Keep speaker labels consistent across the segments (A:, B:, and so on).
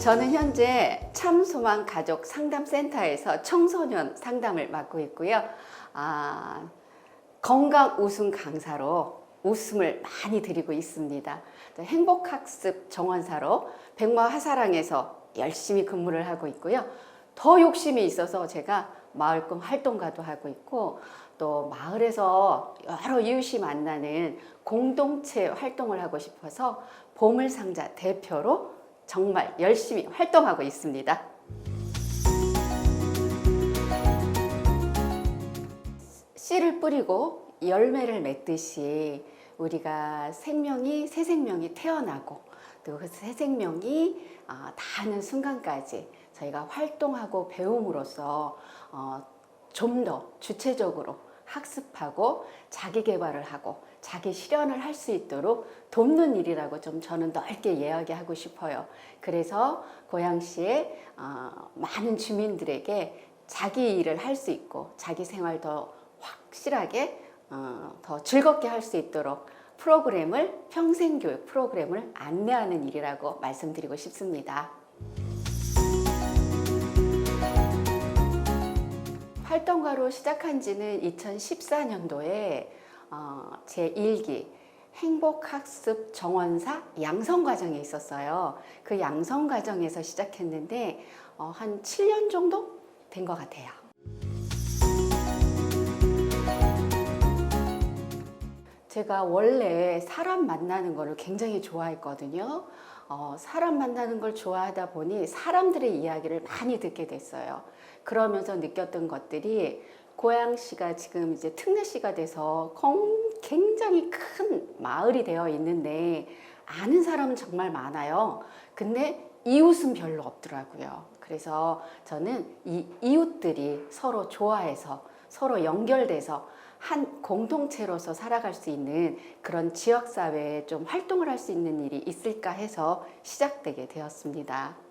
A: 저는 현재 참소망 가족 상담센터에서 청소년 상담을 맡고 있고요. 아, 건강 웃음 강사로 웃음을 많이 드리고 있습니다. 또 행복학습 정원사로 백마 화사랑에서 열심히 근무를 하고 있고요. 더 욕심이 있어서 제가 마을꿈 활동가도 하고 있고 또 마을에서 여러 이웃이 만나는 공동체 활동을 하고 싶어서 보물상자 대표로 정말 열심히 활동하고 있습니다. 씨를 뿌리고 열매를 맺듯이 우리가 생명이 새 생명이 태어나고 또 그 새 생명이 아, 다하는 순간까지 저희가 활동하고 배움으로써 어, 좀더 주체적으로 학습하고 자기 개발을 하고 자기 실현을 할 수 있도록 돕는 일이라고 좀 저는 넓게 이야기하고 싶어요. 그래서 고양시의 어, 많은 주민들에게 자기 일을 할 수 있고 자기 생활 더 확실하게 어, 더 즐겁게 할 수 있도록 프로그램을 평생교육 프로그램을 안내하는 일이라고 말씀드리고 싶습니다. 활동가로 시작한 지는 2014년도에 어, 제 1기 행복학습 정원사 양성 과정에 있었어요. 그 양성 과정에서 시작했는데 어, 한 7년 정도 된 것 같아요. 제가 원래 사람 만나는 거를 굉장히 좋아했거든요. 어, 사람 만나는 걸 좋아하다 보니 사람들의 이야기를 많이 듣게 됐어요. 그러면서 느꼈던 것들이 고양시가 지금 이제 특례시가 돼서 건- 굉장히 큰 마을이 되어 있는데 아는 사람은 정말 많아요. 근데 이웃은 별로 없더라고요. 그래서 저는 이 이웃들이 서로 좋아해서 서로 연결돼서 한 공동체로서 살아갈 수 있는 그런 지역사회에 좀 활동을 할 수 있는 일이 있을까 해서 시작되게 되었습니다.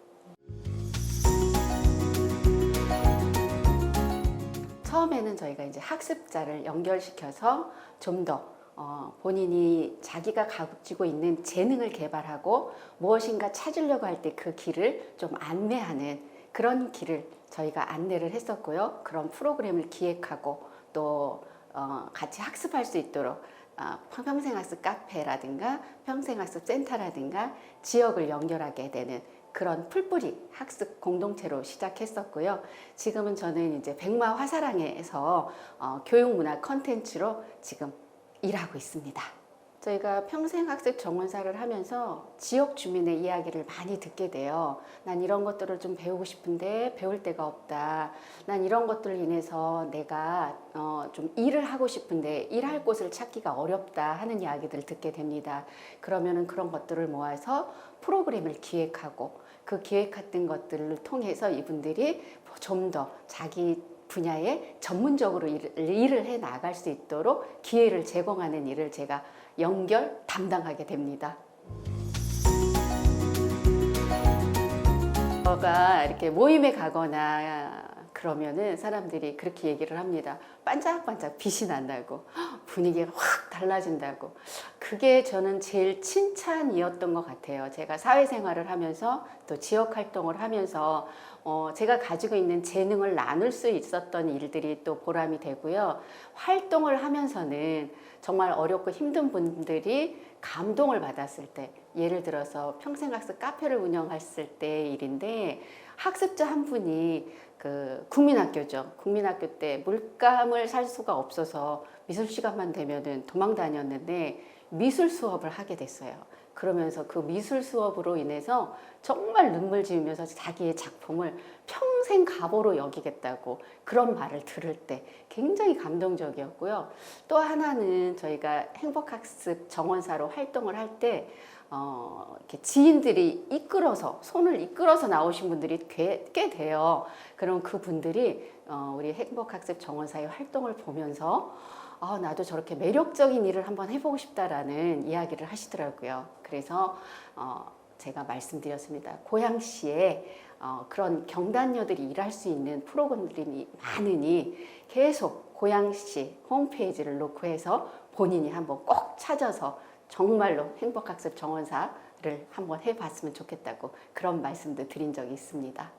A: 처음에는 저희가 이제 학습자를 연결시켜서 좀더 어, 본인이 자기가 가지고 있는 재능을 개발하고 무엇인가 찾으려고 할 때 그 길을 좀 안내하는 그런 길을 저희가 안내를 했었고요. 그런 프로그램을 기획하고 또 어, 같이 학습할 수 있도록 어, 평생학습 카페라든가 평생학습 센터라든가 지역을 연결하게 되는 그런 풀뿌리 학습 공동체로 시작했었고요. 지금은 저는 이제 백마 화사랑에서 어, 교육문화 컨텐츠로 지금 일하고 있습니다. 저희가 평생학습 정원사를 하면서 지역 주민의 이야기를 많이 듣게 돼요. 난 이런 것들을 좀 배우고 싶은데 배울 데가 없다. 난 이런 것들을 인해서 내가 어, 좀 일을 하고 싶은데 일할 곳을 찾기가 어렵다 하는 이야기들을 듣게 됩니다. 그러면은 그런 것들을 모아서 프로그램을 기획하고 그 기획했던 것들을 통해서 이분들이 좀 더 자기 분야에 전문적으로 일- 일을 해 나갈 수 있도록 기회를 제공하는 일을 제가 연결 담당하게 됩니다. 제가 이렇게 모임에 가거나 그러면은 사람들이 그렇게 얘기를 합니다. 반짝반짝 빛이 난다고 분위기가 확 달라진다고 그게 저는 제일 칭찬이었던 것 같아요. 제가 사회생활을 하면서 또 지역 활동을 하면서 어, 제가 가지고 있는 재능을 나눌 수 있었던 일들이 또 보람이 되고요. 활동을 하면서는 정말 어렵고 힘든 분들이 감동을 받았을 때, 예를 들어서 평생학습 카페를 운영했을 때 일인데, 학습자 한 분이 그 국민학교죠. 국민학교 때 물감을 살 수가 없어서 미술 시간만 되면은 도망 다녔는데 미술 수업을 하게 됐어요. 그러면서 그 미술 수업으로 인해서 정말 눈물 지으면서 자기의 작품을 평생 가보로 여기겠다고 그런 말을 들을 때 굉장히 감동적이었고요. 또 하나는 저희가 행복학습 정원사로 활동을 할때 어, 이렇게 지인들이 이끌어서 손을 이끌어서 나오신 분들이 꽤, 꽤 돼요. 그럼 그 분들이 어, 우리 행복학습 정원사의 활동을 보면서 아, 나도 저렇게 매력적인 일을 한번 해보고 싶다라는 이야기를 하시더라고요. 그래서 어, 제가 말씀드렸습니다. 고양시에 어, 그런 경단녀들이 일할 수 있는 프로그램이 많으니 계속 고양시 홈페이지를 놓고 해서 본인이 한번 꼭 찾아서 정말로 행복학습 정원사 한번 해봤으면 좋겠다고 그런 말씀도 드린 적이 있습니다.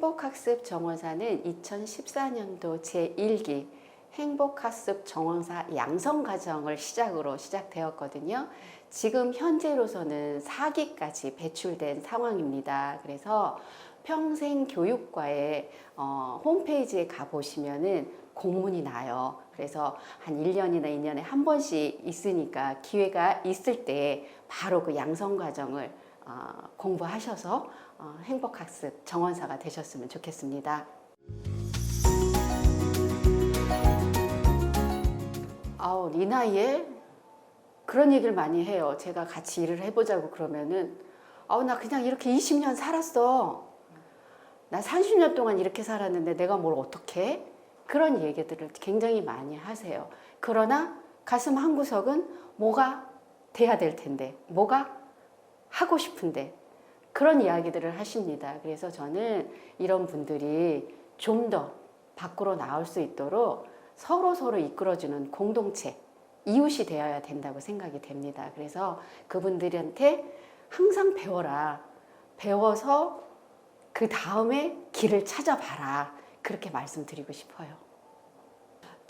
A: 행복학습 정원사는 2014년도 제1기 행복학습 정원사 양성과정을 시작으로 시작되었거든요. 지금 현재로서는 4기까지 배출된 상황입니다. 그래서 평생교육과의 어, 홈페이지에 가보시면은 공문이 나요. 그래서 한 1년이나 2년에 한 번씩 있으니까 기회가 있을 때 바로 그 양성 과정을 어, 공부하셔서 어, 행복학습 정원사가 되셨으면 좋겠습니다. 아우, 이 나이에 그런 얘기를 많이 해요. 제가 같이 일을 해보자고 그러면은, 아우, 나 그냥 이렇게 20년 살았어. 나 30년 동안 이렇게 살았는데 내가 뭘 어떻게? 그런 얘기들을 굉장히 많이 하세요. 그러나 가슴 한 구석은 뭐가 돼야 될 텐데, 뭐가 하고 싶은데, 그런 이야기들을 하십니다. 그래서 저는 이런 분들이 좀 더 밖으로 나올 수 있도록 서로 서로 이끌어주는 공동체, 이웃이 되어야 된다고 생각이 됩니다. 그래서 그분들한테 항상 배워라. 배워서 그 다음에 길을 찾아봐라. 그렇게 말씀드리고 싶어요.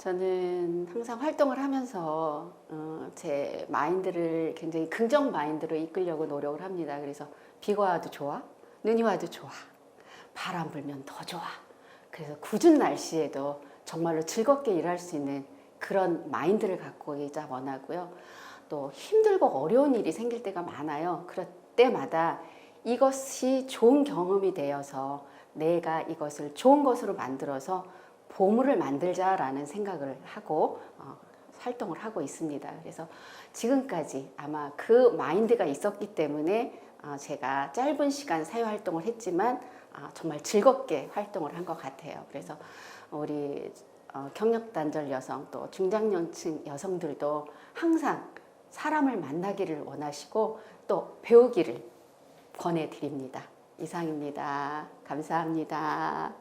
A: 저는 항상 활동을 하면서 어, 제 마인드를 굉장히 긍정 마인드로 이끌려고 노력을 합니다. 그래서 비가 와도 좋아, 눈이 와도 좋아, 바람 불면 더 좋아. 그래서 굳은 날씨에도 정말로 즐겁게 일할 수 있는 그런 마인드를 갖고 있자 원하고요. 또 힘들고 어려운 일이 생길 때가 많아요. 그럴 때마다 이것이 좋은 경험이 되어서 내가 이것을 좋은 것으로 만들어서 보물을 만들자라는 생각을 하고 어, 활동을 하고 있습니다. 그래서 지금까지 아마 그 마인드가 있었기 때문에 어, 제가 짧은 시간 사회 활동을 했지만 아, 정말 즐겁게 활동을 한 것 같아요. 그래서 우리 어, 경력 단절 여성 또 중장년층 여성들도 항상 사람을 만나기를 원하시고 또 배우기를 권해드립니다. 이상입니다. 감사합니다.